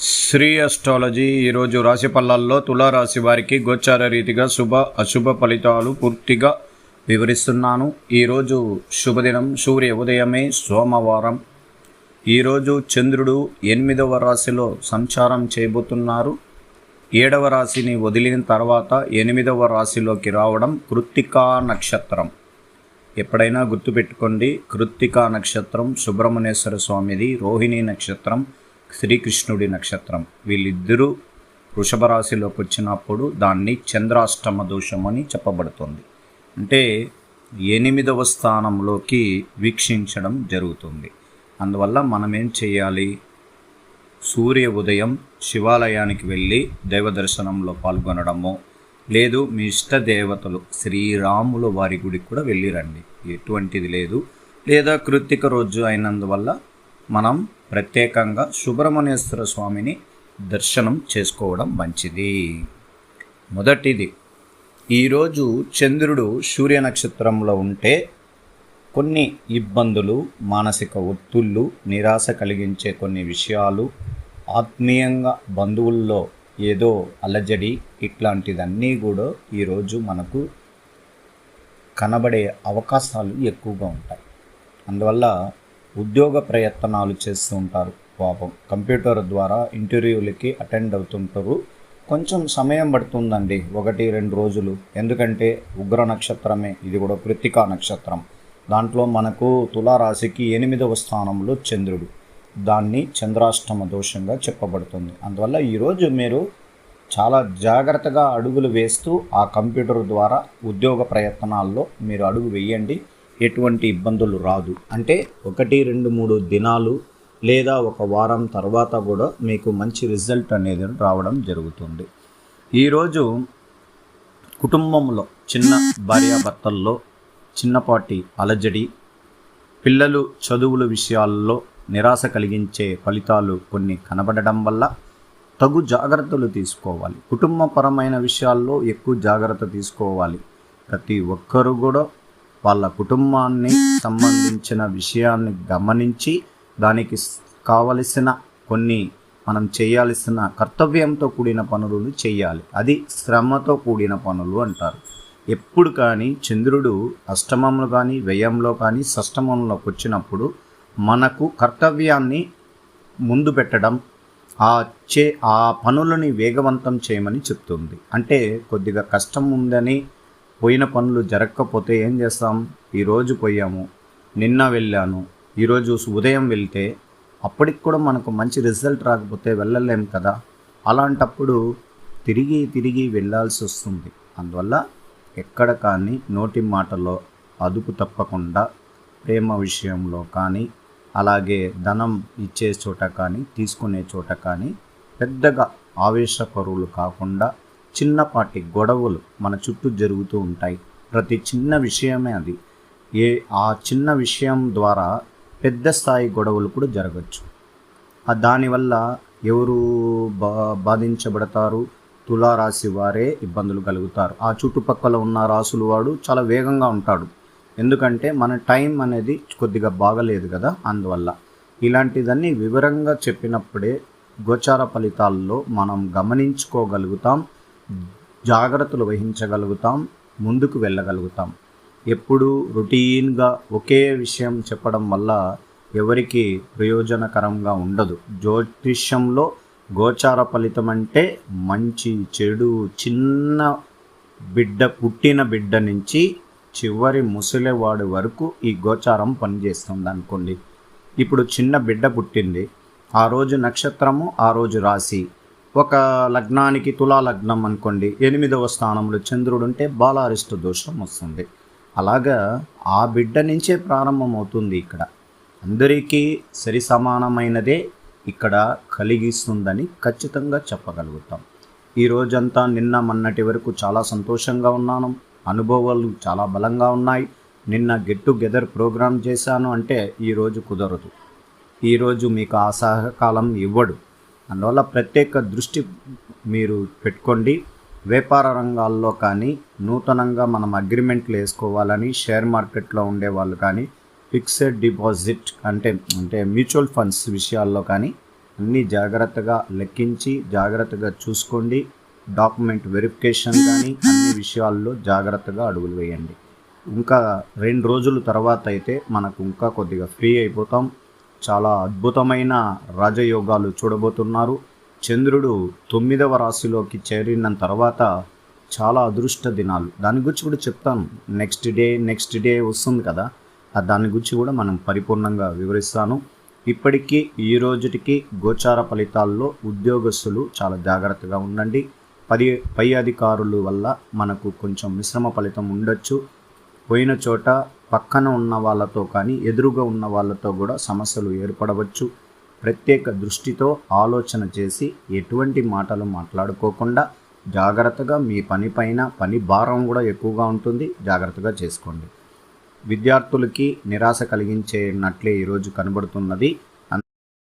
Shri astrology ఈరోజు రాశి పల్లాల్లో తులారాశి వారికి గోచార రీతిగా శుభ అశుభ ఫలితాలు పూర్తిగా వివరిస్తున్నాను. ఈరోజు శుభదినం సూర్య ఉదయమే సోమవారం. ఈరోజు చంద్రుడు ఎనిమిదవ రాశిలో సంచారం చేయబోతున్నారు. ఏడవ రాశిని వదిలిన తర్వాత ఎనిమిదవ రాశిలోకి రావడం కృత్తికా నక్షత్రం. ఎప్పుడైనా గుర్తుపెట్టుకోండి కృత్తికా నక్షత్రం సుబ్రహ్మణ్యేశ్వర స్వామిది రోహిణి నక్షత్రం. శ్రీకృష్ణుడి నక్షత్రం. వీళ్ళిద్దరూ వృషభ రాశిలోకి వచ్చినప్పుడు దాన్ని చంద్రాష్టమ దోషం అని చెప్పబడుతుంది. అంటే ఎనిమిదవ స్థానంలోకి వీక్షించడం జరుగుతుంది. అందువల్ల మనం ఏం చేయాలి? సూర్య ఉదయం శివాలయానికి వెళ్ళి దైవదర్శనంలో పాల్గొనడము లేదు మీ ఇష్ట దేవతలు శ్రీరాముల వారి గుడికి కూడా వెళ్ళిరండి ఎటువంటిది లేదు. లేదా కృత్తిక రోజు అయినందువల్ల మనం ప్రత్యేకంగా సుబ్రహ్మణ్యేశ్వర స్వామిని దర్శనం చేసుకోవడం మంచిది. మొదటిది ఈరోజు చంద్రుడు సూర్య నక్షత్రంలో ఉంటే కొన్ని ఇబ్బందులు మానసిక ఒత్తుళ్ళు నిరాశ కలిగించే కొన్ని విషయాలు ఆత్మీయంగా బంధువుల్లో ఏదో అలజడి ఇట్లాంటిదన్నీ కూడా ఈరోజు మనకు కనబడే అవకాశాలు ఎక్కువగా ఉంటాయి. అందువల్ల ఉద్యోగ ప్రయత్నాలు చేస్తూ ఉంటారు. పాపం కంప్యూటర్ ద్వారా ఇంటర్వ్యూలకి అటెండ్ అవుతుంటారు. కొంచెం సమయం పడుతుందండి ఒకటి రెండు రోజులు. ఎందుకంటే ఉగ్ర నక్షత్రమే ఇది కూడా కృత్తికా నక్షత్రం. దాంట్లో మనకు తులారాశికి ఎనిమిదవ స్థానంలో చంద్రుడు. దాన్ని చంద్రాష్టమ దోషంగా చెప్పబడుతుంది. అందువల్ల ఈరోజు మీరు చాలా జాగ్రత్తగా అడుగులు వేస్తూ ఆ కంప్యూటర్ ద్వారా ఉద్యోగ ప్రయత్నాల్లో మీరు అడుగు వేయండి. ఎటువంటి ఇబ్బందులు రాదు. అంటే ఒకటి రెండు మూడు దినాలు లేదా ఒక వారం తర్వాత కూడా మీకు మంచి రిజల్ట్ అనేది రావడం జరుగుతుంది. ఈరోజు కుటుంబంలో చిన్న భార్యాభర్తల్లో చిన్నపాటి అలజడి పిల్లలు చదువుల విషయాల్లో నిరాశ కలిగించే ఫలితాలు కొన్ని కనబడడం వల్ల తగు జాగ్రత్తలు తీసుకోవాలి. కుటుంబపరమైన విషయాల్లో ఎక్కువ జాగ్రత్త తీసుకోవాలి. ప్రతి ఒక్కరు కూడా వాళ్ళ కుటుంబాన్ని సంబంధించిన విషయాన్ని గమనించి దానికి కావలసిన కొన్ని మనం చేయాల్సిన కర్తవ్యంతో కూడిన పనులు చేయాలి. అది శ్రమతో కూడిన పనులు అంటారు. ఎప్పుడు కానీ చంద్రుడు అష్టమంలో కానీ వ్యయంలో కానీ షష్టమంలోకి వచ్చినప్పుడు మనకు కర్తవ్యాన్ని ముందు పెట్టడం ఆ చే ఆ పనులని వేగవంతం చేయమని చెప్తుంది. అంటే కొద్దిగా కష్టం ఉందని పోయిన పనులు జరగకపోతే ఏం చేస్తాం? ఈరోజు పోయాము నిన్న వెళ్ళాను ఈరోజు ఉదయం వెళ్తే అప్పటికి కూడా మనకు మంచి రిజల్ట్ రాకపోతే వెళ్ళలేం కదా? అలాంటప్పుడు తిరిగి తిరిగి వెళ్ళాల్సి వస్తుంది. అందువల్ల ఎక్కడ కానీ నోటి మాటలో అదుపు తప్పకుండా ప్రేమ విషయంలో కానీ అలాగే ధనం ఇచ్చే చోట కానీ తీసుకునే చోట కానీ పెద్దగా ఆవేశపరులు కాకుండా చిన్నపాటి గొడవలు మన చుట్టూ జరుగుతూ ఉంటాయి. ప్రతి చిన్న విషయమే అది. ఏ ఆ చిన్న విషయం ద్వారా పెద్ద స్థాయి గొడవలు కూడా జరగచ్చు. దానివల్ల ఎవరు బా బాధించబడతారు? తులారాశి వారే ఇబ్బందులు కలుగుతారు. ఆ చుట్టుపక్కల ఉన్న రాసులు వాడు చాలా వేగంగా ఉంటాడు. ఎందుకంటే మన టైం అనేది కొద్దిగా బాగలేదు కదా అందువల్ల. ఇలాంటిదన్నీ వివరంగా చెప్పినప్పుడే గోచార ఫలితాల్లో మనం గమనించుకోగలుగుతాం. జాగ్రత్తలు వహించగలుగుతాం ముందుకు వెళ్ళగలుగుతాం. ఎప్పుడూ రొటీన్గా ఒకే విషయం చెప్పడం వల్ల ఎవరికి ప్రయోజనకరంగా ఉండదు. జ్యోతిష్యంలో గోచార ఫలితం అంటే మంచి చెడు చిన్న బిడ్డ పుట్టిన బిడ్డ నుంచి చివరి ముసలివాడి వరకు ఈ గోచారం పనిచేస్తుంది అనుకోండి ఇప్పుడు చిన్న బిడ్డ పుట్టింది. ఆ రోజు నక్షత్రము ఆ రోజు రాశి. ఒక లగ్నానికి తులా లగ్నం అనుకోండి ఎనిమిదవ స్థానంలో చంద్రుడు ఉంటే బాలారిష్ట దోషం వస్తుంది. అలాగా ఆ బిడ్డ నుంచే ప్రారంభమవుతుంది ఇక్కడ. అందరికీ సరి సమానమైనదే ఇక్కడ కలిగిస్తుందని ఖచ్చితంగా చెప్పగలుగుతాం. ఈ రోజంతా నిన్న మొన్నటి వరకు చాలా సంతోషంగా ఉన్నాను. అనుభవాలు చాలా బలంగా ఉన్నాయి. నిన్న గెట్ టుగెదర్ ప్రోగ్రామ్ చేశాను అంటే ఈరోజు కుదరదు. ఈరోజు మీకు ఆ సహకాలం ఇవ్వడు. అందువల్ల ప్రత్యేక దృష్టి మీరు పెట్టుకోండి. వ్యాపార రంగాల్లో కానీ నూతనంగా మనం అగ్రిమెంట్లు వేసుకోవాలని షేర్ మార్కెట్లో ఉండే వాళ్ళు కానీ ఫిక్స్డ్ డిపాజిట్ అంటే అంటే మ్యూచువల్ ఫండ్స్ విషయాల్లో కానీ అన్నీ జాగ్రత్తగా లెక్కించి జాగ్రత్తగా చూసుకోండి. డాక్యుమెంట్ వెరిఫికేషన్ కానీ అన్ని విషయాల్లో జాగ్రత్తగా అడుగులు వేయండి. ఇంకా రెండు రోజుల తర్వాత అయితే మనకు ఇంకా కొద్దిగా ఫ్రీ అయిపోతాం. చాలా అద్భుతమైన రాజయోగాలు చూడబోతున్నారు. చంద్రుడు తొమ్మిదవ రాశిలోకి చేరిన తర్వాత చాలా అదృష్ట దినాలు. దాని గురించి కూడా చెప్తాను. నెక్స్ట్ డే నెక్స్ట్ డే వస్తుంది కదా. ఆ దాని గురించి కూడా మనం పరిపూర్ణంగా వివరిస్తాను. ఇప్పటికీ ఈ రోజుటికి గోచార ఫలితాల్లో ఉద్యోగస్తులు చాలా జాగ్రత్తగా ఉండండి. పది పై అధికారుల వల్ల మనకు కొంచెం మిశ్రమ ఫలితం ఉండొచ్చు. పోయిన చోట పక్కన ఉన్న వాళ్ళతో కానీ ఎదురుగా ఉన్న వాళ్ళతో కూడా సమస్యలు ఏర్పడవచ్చు. ప్రత్యేక దృష్టితో ఆలోచన చేసి ఎటువంటి మాటలు మాట్లాడుకోకుండా జాగ్రత్తగా మీ పని పైన పని భారం కూడా ఎక్కువగా ఉంటుంది. జాగ్రత్తగా చేసుకోండి. విద్యార్థులకి నిరాశ కలిగించేనట్లే ఈరోజు కనబడుతున్నది.